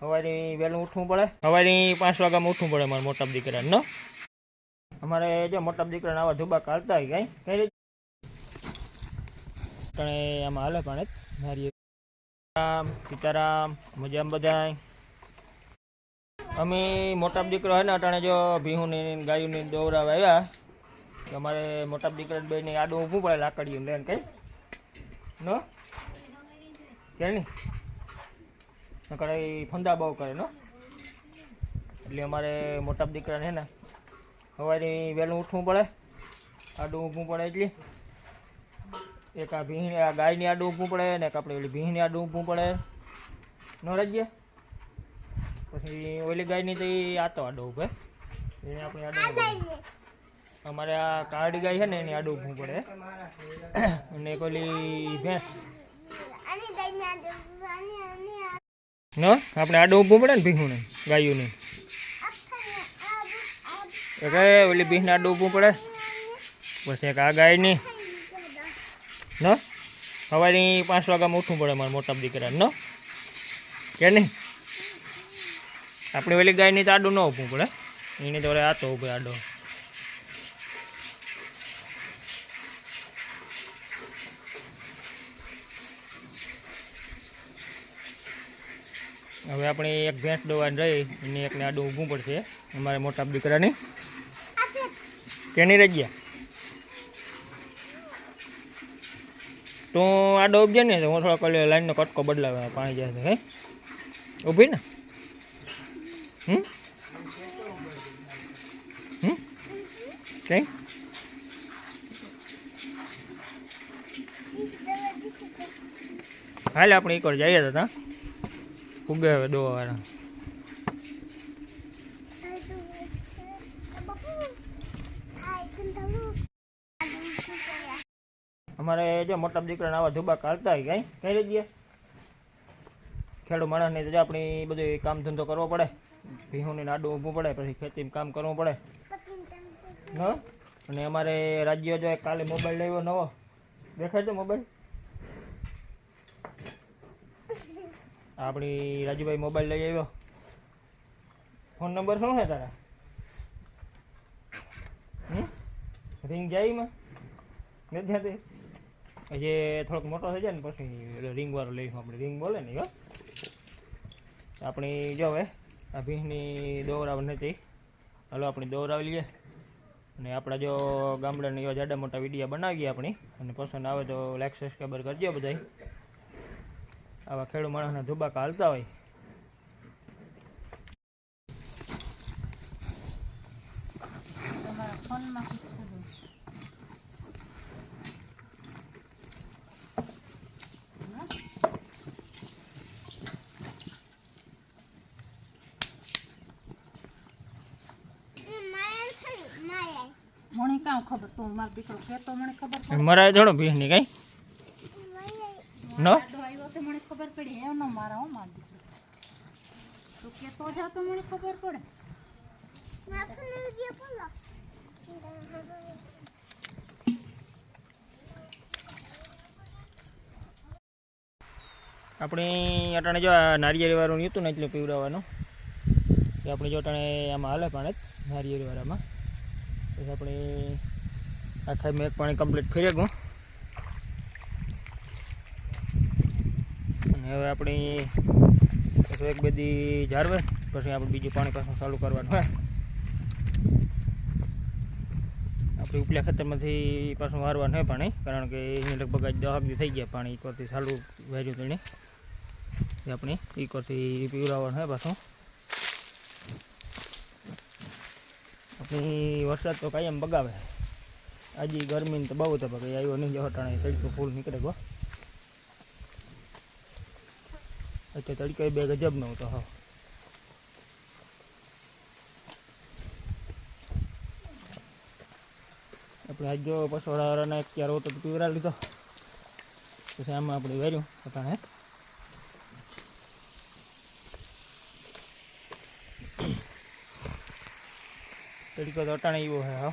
સવારે વહેલું ઉઠવું પડે. સવારે પાંચ વાગ્યામાં ઉઠવું પડે મારા મોટા દીકરાને અમારે જો મોટા દીકરાને આવા ધુબા કાઢતા હોય કાંઈ? કઈ રીતે? આમાં હાલે પણ મારી રામ સીતારામ મજામાં બધાય? અમે મોટા દીકરો હોય ને અટાણે જો ભીહુની ગાયુની દોરાવા આવ્યા, તો અમારે મોટા દીકરા બેને આડું ઊભું પડે લાકડીયું લઈને કઈ? નો? કે નહીં? નકર એ ફંદા બહુ કરે નો એટલે અમારે મોટા દીકરાને છે ને સવારે વહેલું ઉઠવું પડે, આડું ઊભું પડે એટલે. એક આ ભીંની આ ગાયની આડું ઊભું પડે ને એક આપણે ઓલી ભીંની આડું ઊભું પડે. નો રાજ્ય? પછી ઓલી ગાયની તો એ આતો આડો ઊભે એને આપણે આડો અમારે આ કાળી ગાય છે ને એની આડું ઊભું પડે અને એક ઓલી ભેંસ. ન? આપણે આડું ઊભું પડે ને ભીહું ને ગાયું ને એક એ ઓલી ભીંને આડું ઊભું પડે. પછી એક આ ગાયની. ન? સવારે પાંચ વાગ્યામાં ઉઠવું પડે મારા મોટા દીકરાને ન? કે નહીં? આપણે ઓલી ગાયની તો આડું ન ઊભું પડે. એની તો આતો ઊભે આડો. હવે આપણે એક ભેંસ દોવાની રહી અને એકને આડું ઊભું પડશે અમારે મોટા દીકરાની. કેની રજ્યા તો આડો ઉપજે ને હું થોડોક લાઈનનો કટકો બદલાવે પાણી જાય છે, હે? ઊભી ને? હમ? હમ? કઈ હાલે આપણે એક વાર જઈએ તો. હવે દોવા વાળા અમારે જો મોટા દીકરાને આવા જોબા કાઢતા હોય કઈ? કઈ રહી ખેડૂત માણસને તો આપણી બધું કામ ધંધો કરવો પડે. ભીહુંની નાડું ઊભું પડે, પછી ખેતીમાં કામ કરવું પડે. હા? અને અમારે રાજ્ય જો કાલે મોબાઈલ લેવો નવો. દેખાય છે મોબાઈલ? આપણી રાજુભાઈ મોબાઈલ લઈ આવ્યો. ફોન નંબર શું છે તારા? રિંગ જાય માં નથી જતી હજી થોડોક મોટો થઈ જાય ને પછી રિંગ વાળો લઈશું આપણે. રિંગ બોલે ને આપણી જો હવે, આ ભીંસની દોરાવ નથી. હાલો, આપણે દોરાવી લઈએ અને આપણા જો ગામડાની એવા જાડા મોટા વિડીયા બનાવીએ આપણી. અને પસંદ આવે તો લાઈક સબસ્ક્રાઈબર કરજો બધાય. આવા ખેડૂત માણસના ધુબાકા હાલતા હોય. મને કામ ખબર? તું મારો દીકરો કહેતો મને ખબર છે મરાય થોડો ની કઈ. નો? ખબર પડી. એમ ન મારા હું મારો દીકરો. તું તો જા તો મને ખબર પડે. આપણે અટાણે જો આ નારિયેળી વાળું હતું ને એટલે પીવડાવવાનું. એ આપણે જો અટાણે આમાં હાલે પણ જ નારિયેળી વાળામાં. પછી આપણે આખા મેં પાણી કમ્પ્લીટ ફેરી ગયું હવે આપણી એક બધી જાળવે, પછી આપણે બીજું પાણી પાછું ચાલુ કરવાનું હોય આપણે ઉપલા ખેતરમાંથી પાછું વારવાનું હોય પાણી, કારણ કે એને લગભગ આજ દસ બી થઈ ગયા પાણી એકવારથી ચાલુ વાર્યું તેને આપણે એકવારથી પીવડાવવાનું હોય પાછું. આપણી વરસાદ તો કાયમ બગાવે. આજે ગરમી તો બહુ તો બગાઈ આવ્યો નહીં જવા ટાણે તડકો ફૂલ નીકળે ગયો અત્યારે તડકો બે ગજબ નો તો હા. આપણે આજ જો પસોડાવાળાને એક ચાર હોતો પીવરા લીધો. પછી આમાં આપણે વેર્યું પોતાને તડકો તો અટાણે એવો હે, હા.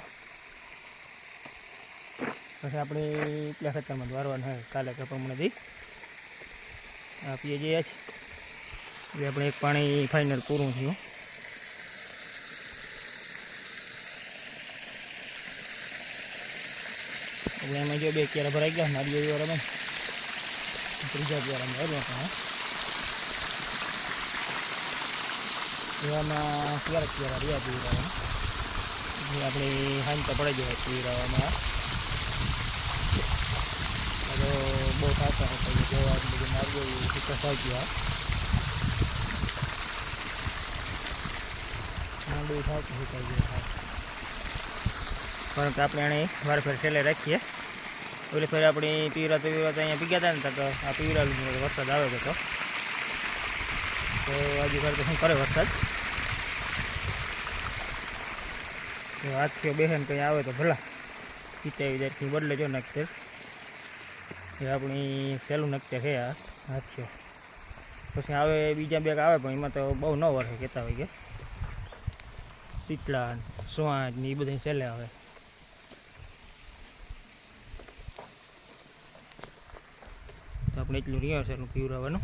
પછી આપણે એટલા ખતરમાં વારવાનું હોય કાલે કે પ્રમાણેથી આપીએ જઈએ છે એટલે આપણે એક પાણી ફાઇનલ પૂરું થયું. એટલે એમાં જો બે ક્યારે ભરાઈ ગયા નારિયેળ વાળા રમે ત્રીજા ક્યારામાં આવ્યો પણ એવામાં ક્યારેક ક્યારે રહ્યા પીવડાવવા એટલે આપણે હાંજ તો પડી જાય પીવડાવવામાં હવે બહુ સાચા હતા એ જોવા બધું નારિયેળ ચિકન થઈ ગયા. માંડવી થાતું સુકાઈ ગયું કારણ કે આપણે એને વાર ફેર છેલ્લે રાખીએ. ઓલી ફેર આપણે પીવરા તો પીવરા તો અહીંયા પી ગયા હતા ને તો આ પીવરાલું વરસાદ આવે તો. તો હજી ફેર તો શું કરે વરસાદ? તો આજથી બેહન કંઈ આવે તો ભલા. પિતાવી દરથી બદલે જો નક્તર એ આપણી સહેલું નક્તર છે આ હાથીઓ. પછી આવે બીજા બેગ આવે પણ એમાં તો બહુ ન વરસે કહેતા હોય કે. શીતલા સુવાંચ ને એ બધા છેલ્લે આવે તો આપણે એટલું રિહર્સલ પીવડાવવાનું.